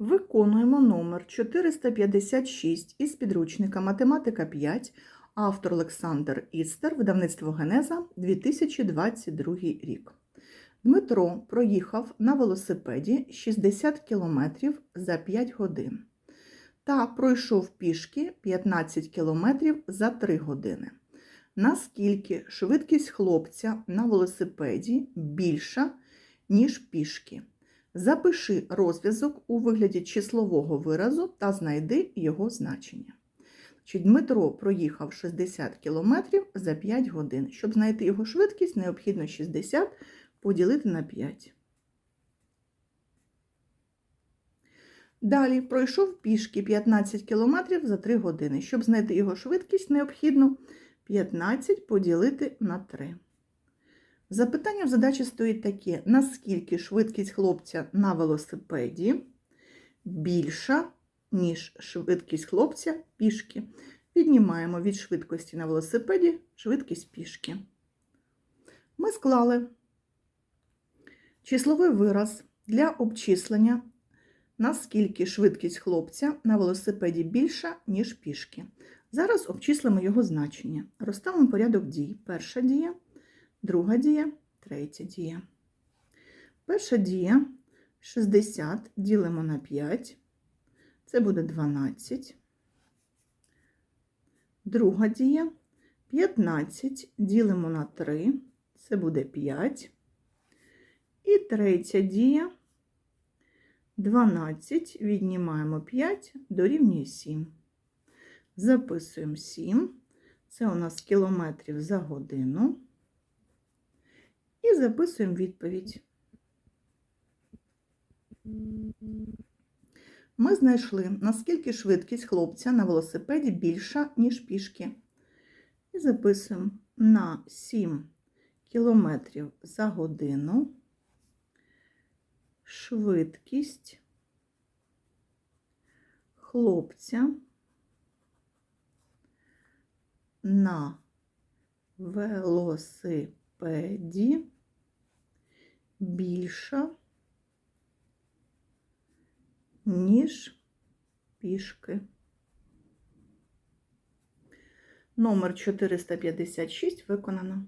Виконуємо номер 456 із підручника Математика 5, автор Олександр Істер, видавництво Генеза, 2022 рік. Дмитро проїхав на велосипеді 60 км за 5 годин та пройшов пішки 15 км за 3 години. Наскільки швидкість хлопця на велосипеді більша, ніж пішки? Запиши розв'язок у вигляді числового виразу та знайди його значення. Дмитро проїхав 60 км за 5 годин. Щоб знайти його швидкість, необхідно 60 поділити на 5. Далі пройшов пішки 15 км за 3 години. Щоб знайти його швидкість, необхідно 15 поділити на 3. Запитання в задачі стоїть таке: наскільки швидкість хлопця на велосипеді більша, ніж швидкість хлопця пішки. Віднімаємо від швидкості на велосипеді швидкість пішки. Ми склали числовий вираз для обчислення, наскільки швидкість хлопця на велосипеді більша, ніж пішки. Зараз обчислимо його значення. Розставимо порядок дій. Перша дія. Друга дія, третя дія. Перша дія 60 ділимо на 5, це буде 12. Друга дія 15 ділимо на 3, це буде 5. І третя дія 12 віднімаємо 5 дорівнює 7. Записуємо 7. Це у нас кілометрів за годину. І записуємо відповідь. Ми знайшли, наскільки швидкість хлопця на велосипеді більша, ніж пішки. І записуємо на 7 км за годину швидкість хлопця на велосипеді більша, ніж пішки. Номер 456 виконано.